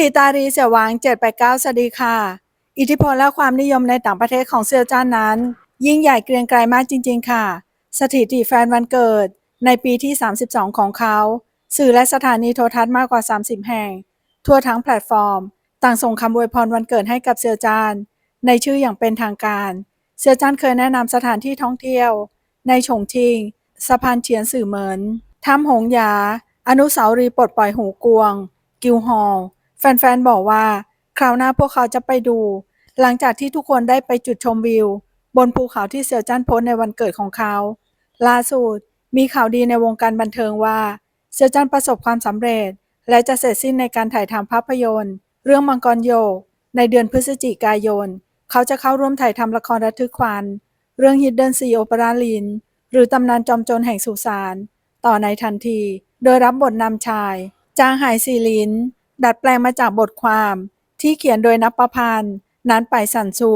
ทีตารีเสี่ยวหวาง789สวัสดีค่ะ อิทธิพลและความนิยมในต่างประเทศของเซียวจ้านนั้น ยิ่งใหญ่เกรียงไกรมากจริง ๆ ค่ะ สถิติแฟนวันเกิด ในปีที่ 32 ของเขา สื่อและสถานีโทรทัศน์มากกว่า 30 แห่ง ทั่วทั้งแพลตฟอร์ม ต่างส่งคำอวยพรวันเกิดให้กับเซียวจานในชื่ออย่างเป็นทางการ เซียวจานเคยแนะนำสถานที่ท่องเที่ยว ในฉงชิงสะพานเฉียนสื่อเหมินถ้ำหงยา อนุสาวรีย์ปลดปล่อยหูกวง กิวฮอล แฟนๆ บอกว่า คราวหน้าพวกเขาจะไปดู หลังจากที่ทุกคนได้ไปจุดชมวิว บนภูเขาที่เซียวจันโพสในวันเกิดของเขาล่าสุดมีข่าวดีในวงการบันเทิงว่า เซียวจันประสบความสำเร็จ และจะเสร็จสิ้นในการถ่ายทำภาพยนตร์ เรื่องมังกรโยก ในเดือนพฤศจิกายน เขาจะเข้าร่วมถ่ายทำละครระทึกขวัญเรื่อง Hidden Sea Opera Lin หรือตำนานจอมโจรแห่งสุสาน ต่อในทันที โดยรับบทนำชาย จางหายซีลิน ดัดแปลงมาจากบทความ ที่เขียนโดยนับประพันธ์นันไปสันซู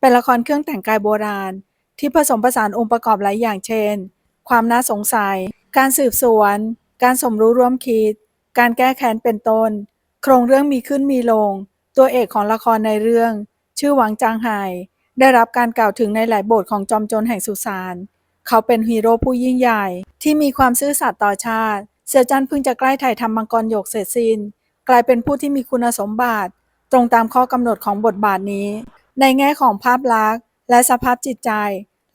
เป็นละครเครื่องแต่งกายโบราณ ที่ผสมผสานองค์ประกอบหลายอย่างเช่น ความน่าสงสัย การสืบสวน การสมรู้ร่วมคิด การแก้แค้นเป็นต้น โครงเรื่องมีขึ้นมีลง ตัวเอกของละครในเรื่อง ชื่อหวังจางไห่ได้รับการกล่าวถึงในหลายบทของจอมโจรแห่งสุสานเขาเป็นฮีโร่ผู้ยิ่งใหญ่ ที่มีความซื่อสัตย์ต่อชาติ เสี่ยวจันเพิ่งจะใกล้ถ่ายทำมังกรหยกเสร็จสิ้น กลายเป็นผู้ที่มีคุณสมบัติ ตรงตามข้อกำหนดของบทบาทนี้ ในแง่ของภาพลักษณ์ และสภาพจิตใจ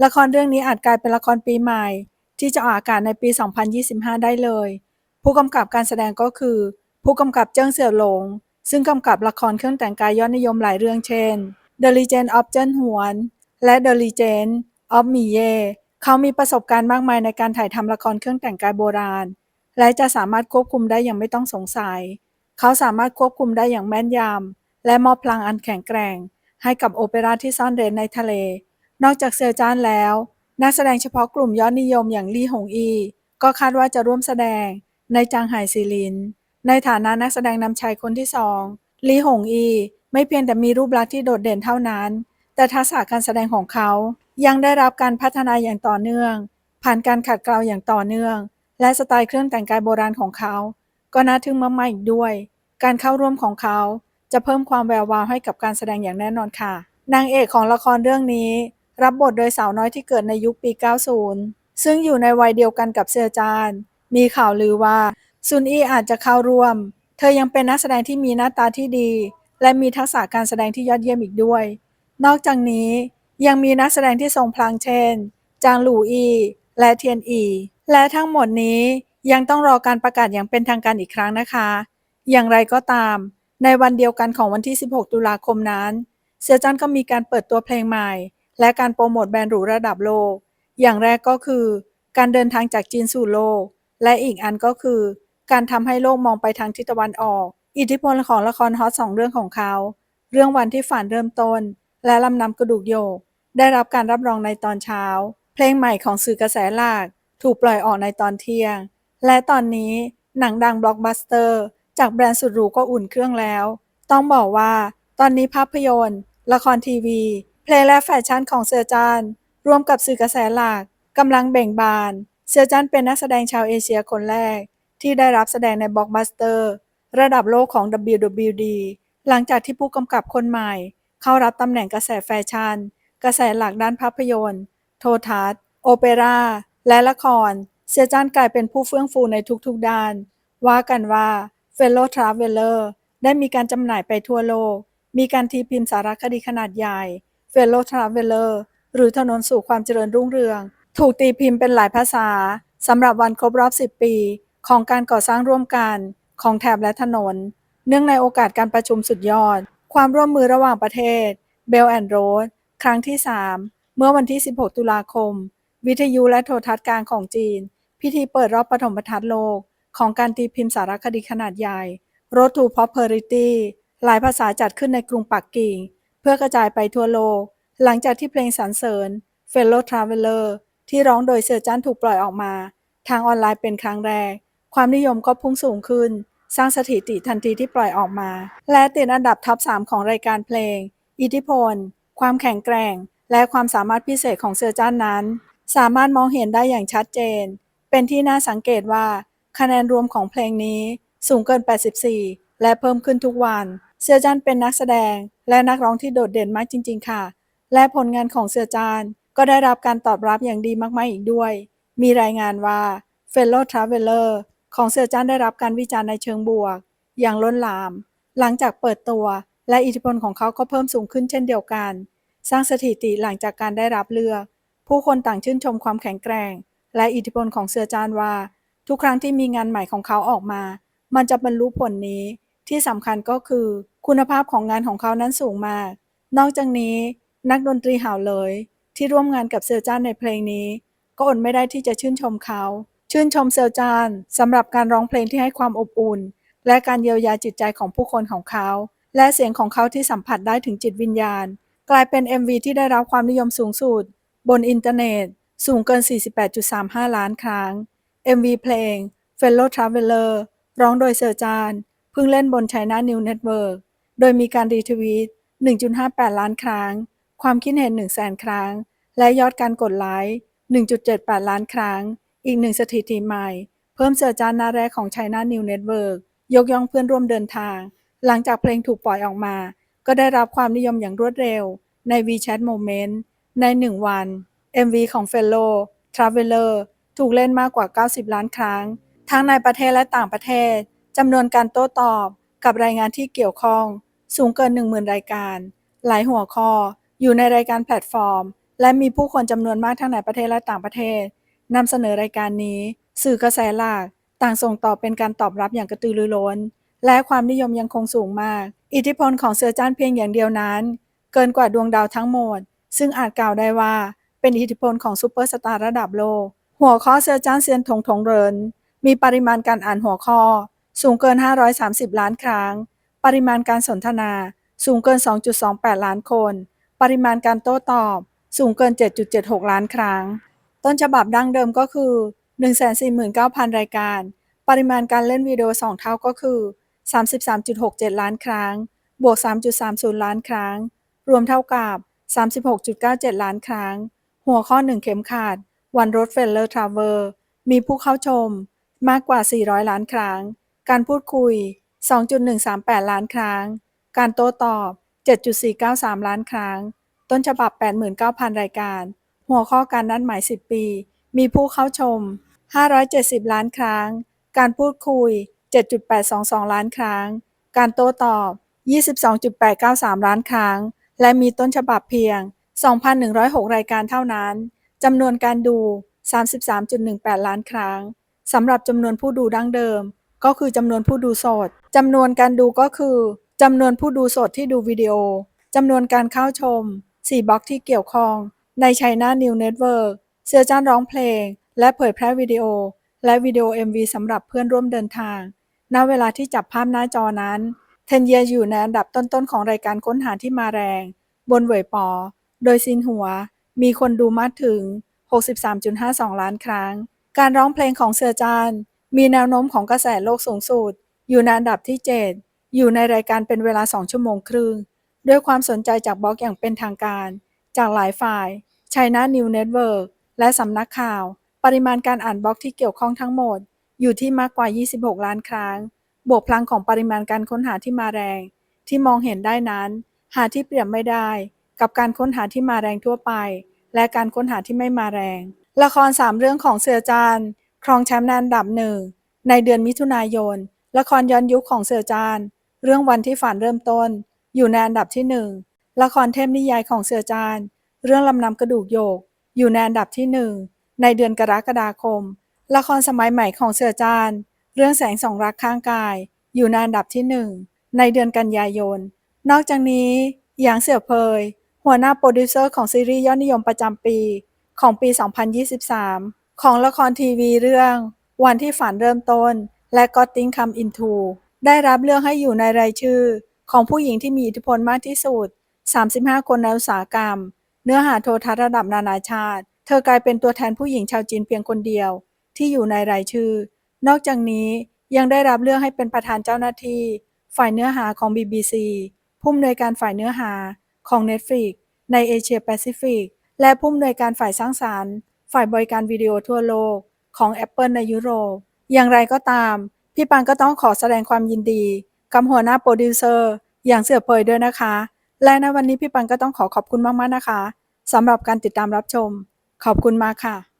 ละครเรื่องนี้อาจกลายเป็นละครปีใหม่ ที่จะออกอากาศในปี 2025 ได้เลย ผู้กำกับการแสดงก็คือ ผู้กำกับเจิ้งเสี่ยวหลง ซึ่งกำกับละครเครื่องแต่งกายยอดนิยมหลายเรื่องเช่น The Legend of เจิ้นหวน และ The Legend of หมี่เย่เขามีประสบการณ์มากมายในการถ่ายทำละครเครื่องแต่งกายโบราณ และจะสามารถควบคุมได้อย่างไม่ต้องสงสัย เขาสามารถควบคุมได้อย่างแม่นยำ และมอบพลังอันแข็งแกร่ง ให้กับโอเปร่าที่ซ่อนเร้นในทะเล นอกจากเซียวจานแล้ว นักแสดงเฉพาะกลุ่มยอดนิยมอย่างลี่หงอี ก็คาดว่าจะร่วมแสดงในจางไห่ซีลิน ในฐานะนักแสดงนำชายคนที่สองลี่หงอี ไม่เพียงแต่มีรูปลักษณ์ที่โดดเด่นเท่านั้น แต่ทักษะการแสดงของเขา ยังได้รับการพัฒนาอย่างต่อเนื่อง ผ่านการขัดเกลาอย่างต่อเนื่อง และสไตล์เครื่องแต่งกายโบราณของเขา ก็น่าทึ่งมากๆอีกด้วย การเข้าร่วมของเขาจะเพิ่มความแวววาวให้กับการแสดงอย่างแน่นอนค่ะ นางเอกของละครเรื่องนี้ รับบทโดยสาวน้อยที่เกิดในยุคปี 90 ซึ่งอยู่ในวัยเดียวกันกับเซียจาน มีข่าวลือว่าซุนอี้อาจจะเข้าร่วม เธอยังเป็นนักแสดงที่มีหน้าตาที่ดี และมีทักษะการแสดงที่ยอดเยี่ยมอีกด้วย นอกจากนี้ยังมีนักแสดงที่ทรงพลังเช่น จางหลู่อี และเทียนอี และทั้งหมดนี้ ยังต้องรอการประกาศอย่างเป็นทางการอีกครั้งนะคะ อย่างไรก็ตาม ในวันเดียวกันของวันที่ 16 ตุลาคมนั้น เซียจันก็มีการเปิดตัวเพลงใหม่ และการโปรโมทแบรนด์หรูระดับโลก อย่างแรกก็คือ การเดินทางจากจีนสู่โลก และอีกอันก็คือ การทำให้โลกมองไปทางทิศตะวันออก อิทธิพลของละครฮอตสองเรื่องของเขา เรื่องวันที่ฝันเริ่มต้น และลำนำกระดูกโยก ได้รับการรับรองในตอนเช้า เพลงใหม่ของสื่อกระแสหลักถูกปล่อยออกในตอนเที่ยง และตอนนี้หนังดังบล็อกบัสเตอร์ จากแบรนด์สุดหรูก็อุ่นเครื่องแล้ว ต้องบอกว่า ตอนนี้ภาพยนตร์ ละครทีวี เพลงและแฟชั่นของเซอร์จานรวมกับสื่อกระแสหลักกำลังเบ่งบาน เซอร์จันเป็นนักแสดงชาวเอเชียคนแรก ที่ได้รับแสดงในบล็อกบัสเตอร์ ระดับโลกของ WWD หลังจากที่ผู้กำกับคนใหม่ เข้ารับตำแหน่งกระแสแฟชั่น กระแสหลักด้านภาพยนตร์ โทรทัศน์ โอเปร่าและละคร เซียจานกลายเป็นผู้เฟื่องฟูในทุกๆด้าน ว่ากันว่า Fellow Traveler ได้มีการจำหน่ายไปทั่วโลก มีการทีพิมพ์สารคดีขนาดใหญ่ Fellow Traveler หรือถนนสู่ความเจริญรุ่งเรือง ถูกตีพิมพ์เป็นหลายภาษาสำหรับวันครบรอบ 10 ปี ของการก่อสร้างร่วมกันของแถบและถนน เนื่องในโอกาสการประชุมสุดยอด ความร่วมมือระหว่างประเทศ Bell and Road ครั้งที่ 3 เมื่อวันที่ 16 ตุลาคม วิทยุและโทรทัศน์กลางของจีน พิธีเปิดรอบปฐมทัศน์โลก ของการตีพิมพ์สารคดีขนาดใหญ่ Road to Prosperity หลายภาษาจัดขึ้นในกรุงปักกิ่ง เพื่อกระจายไปทั่วโลก หลังจากที่เพลงสรรเสริญ Fellow Traveler ที่ร้องโดยเสือจันถูกปล่อยออกมา ทางออนไลน์เป็นครั้งแรก ความนิยมก็พุ่งสูงขึ้น สร้างสถิติทันทีที่ปล่อยออกมา และติดอันดับท็อป 3 ของรายการเพลง อิทธิพล ความแข็งแกร่ง และความสามารถพิเศษของเสือจันนั้น สามารถมองเห็นได้อย่างชัดเจน เป็นที่น่าสังเกตว่าคะแนนรวมของเพลงนี้สูงเกิน 84 และเพิ่มขึ้นทุกวัน เสือจานเป็นนักแสดง และนักร้องที่โดดเด่นมากจริง ๆ ค่ะ และผลงานของเสือจานก็ได้รับการตอบรับอย่างดีมากๆอีกด้วย มีรายงานว่า Fellow Traveler ของเสือจานได้รับการวิจารณ์ในเชิงบวก อย่างล้นหลาม หลังจากเปิดตัว และอิทธิพลของเขาก็เพิ่มสูงขึ้นเช่นเดียวกัน สร้างสถิติหลังจากการได้รับเลือก ผู้คนต่างชื่นชมความแข็งแกร่ง และอิทธิพลของเสือจานว่าทุกครั้งที่มีงานใหม่ของเขาออกมา มันจะบรรลุผลนี้ ที่สำคัญก็คือ คุณภาพของงานของเขานั้นสูงมาก นอกจากนี้ นักดนตรีห่าวเลย ที่ร่วมงานกับเซลจานในเพลงนี้ ก็อดไม่ได้ที่จะชื่นชมเขา ชื่นชมเซลจานสำหรับการร้องเพลงที่ให้ความอบอุ่น และการเยียวยาจิตใจของผู้คนของเขา และเสียงของเขาที่สัมผัสได้ถึงจิตวิญญาณ กลายเป็น MV ที่ได้รับความนิยมสูงสุด บนอินเทอร์เน็ต สูงเกิน 48.35 ล้านครั้ง MV เพลง Fellow Traveler ร้องโดยเซอร์จานเพิ่งเล่นบน China New Network โดยมีการรีทวีต 1.58 ล้านครั้ง ความคิดเห็น 100,000 ครั้ง และยอดการกดไลค์ 1.78 ล้านครั้ง อีกหนึ่งสถิติใหม่ เพิ่มเซอร์จานหน้าแรกของ China New Network ยกย่องเพื่อนร่วมเดินทาง หลังจากเพลงถูกปล่อยออกมา ก็ได้รับความนิยมอย่างรวดเร็วใน WeChat Moment ใน 1 วัน MV ของ Fellow Traveler ถูกเล่นมากกว่า 90 ล้านครั้ง ทั้งในประเทศและต่างประเทศจำนวนการโต้ตอบกับรายงานที่เกี่ยวข้อง สูงเกิน 10,000 รายการ หลายหัวข้อ อยู่ในรายการแพลตฟอร์ม และมีผู้คนจำนวนมากทั้งในประเทศและต่างประเทศนำเสนอรายการนี้ สื่อกระแสหลักต่างส่งต่อเป็นการตอบรับอย่างกระตือรือร้น และความนิยมยังคงสูงมาก อิทธิพลของเสือจ้านเพียงอย่างเดียวนั้น เกินกว่าดวงดาวทั้งหมด ซึ่งอาจกล่าวได้ว่า เป็นอิทธิพลของซูเปอร์สตาร์ระดับโลก หัวข้อเสือจ้านเซียนถงถงเริน มีปริมาณการอ่านหัวข้อ สูงเกิน 530 ล้านครั้ง ปริมาณการสนทนา สูงเกิน 2.28 ล้านคน ปริมาณการโต้ตอบ สูงเกิน 7.76 ล้านครั้ง ต้นฉบับดั้งเดิมก็คือ 149,000 รายการ ปริมาณการเล่นวิดีโอ 2 เท่าก็คือ 33.67 ล้านครั้ง บวก 3.30 ล้านครั้ง รวมเท่ากับ 36.97 ล้านครั้ง หัวข้อ 1 เข็มขาด วันรถเฟลเลอร์ทราเวอร์มีผู้เข้าชม มากกว่า 400 ล้านครั้ง การพูดคุย 2.138 ล้านครั้ง การโต้ตอบ 7.493 ล้านครั้ง ต้นฉบับ 89,000 รายการ หัวข้อการนัดหมาย 10 ปี มีผู้เข้าชม 570 ล้านครั้ง การพูดคุย 7.822 ล้านครั้ง การโต้ตอบ 22.893 ล้านครั้ง และมีต้นฉบับเพียง 2,106 รายการเท่านั้น จำนวนการดู 33.18 ล้านครั้ง สำหรับจำนวนผู้ดูดั้งเดิม ก็คือจำนวนผู้ดูสด จำนวนการดูก็คือจำนวนผู้ดูสดที่ดูวิดีโอ จำนวนการเข้าชม 4บล็อกที่เกี่ยวข้อง ใน China News Network เสือจ้านร้องเพลง และเผยแพร่วิดีโอ และวิดีโอ MV สำหรับเพื่อนร่วมเดินทาง ณ เวลาที่จับภาพหน้าจอนั้น เทนเยอยู่ในอันดับต้นๆของรายการค้นหาที่มาแรง บนเหวยปอ โดยซินหัวมีคนดูมากถึง 63.52 ล้านครั้ง การร้องเพลงของเสือจาน มีแนวโน้มของกระแสโลกสูงสุด อยู่ในอันดับที่ 7 อยู่ในรายการเป็นเวลา 2 ชั่วโมงครึ่ง ด้วยความสนใจจากบล็อกอย่างเป็นทางการ จากหลายฝ่าย China News Network และสำนักข่าว ปริมาณการอ่านบล็อกที่เกี่ยวข้องทั้งหมด อยู่ที่มากกว่า 26 ล้านครั้ง บวกพลังของปริมาณการค้นหาที่มาแรง ที่มองเห็นได้นั้น หาที่เปรียบไม่ได้ กับการค้นหาที่มาแรงทั่วไป และการค้นหาที่ไม่มาแรง ละครสามเรื่องของเสือจานครองแชมป์นอันดับหนึ่งในเดือนมิถุนายน ละครย้อนยุคของเสือจานเรื่องวันที่ฝันเริ่มต้น อยู่ในอันดับที่หนึ่งละครเทพนิยายของเสือจานเรื่องลำนำกระดูกโยก อยู่ในอันดับที่หนึ่งในเดือนกรกฎาคม ละครสมัยใหม่ของเสือจานเรื่องแสงสองรักข้างกาย อยู่ในอันดับที่หนึ่งในเดือนกันยายน นอกจากนี้หยางเสี่ยวเพย หัวหน้าโปรดิวเซอร์ของซีรีส์ยอดนิยมประจำปีของปี 2023 ของละครทีวีเรื่อง วันที่ฝันเริ่มต้น และ Getting Come Into ได้รับเลือกให้อยู่ในรายชื่อ ของผู้หญิงที่มีอิทธิพลมากที่สุด 35 คนในอุตสาหกรรม เนื้อหาโทรทัศน์ระดับนานาชาติ เธอกลายเป็นตัวแทนผู้หญิงชาวจีนเพียงคนเดียว ที่อยู่ในรายชื่อ นอกจากนี้ยังได้รับเลือกให้เป็นประธานเจ้าหน้าที่ ฝ่ายเนื้อหาของ BBC ผู้อำนวยการฝ่ายเนื้อหา ของ Netflix ในเอเชียแปซิฟิกและผู้อำนวยการฝ่ายสร้างสารรค์ ฝ่ายบริการวิดีโอทั่วโลกของ Apple ในยุโรป อย่างไรก็ตาม พี่ปังก็ต้องขอแสดงความยินดีกับหัวหน้าโปรดิวเซอร์อย่างเสือเปยด้วยนะคะ และในวันนี้พี่ปังก็ต้องขอขอบคุณมากๆนะคะสำหรับการติดตามรับชม ขอบคุณมากค่ะ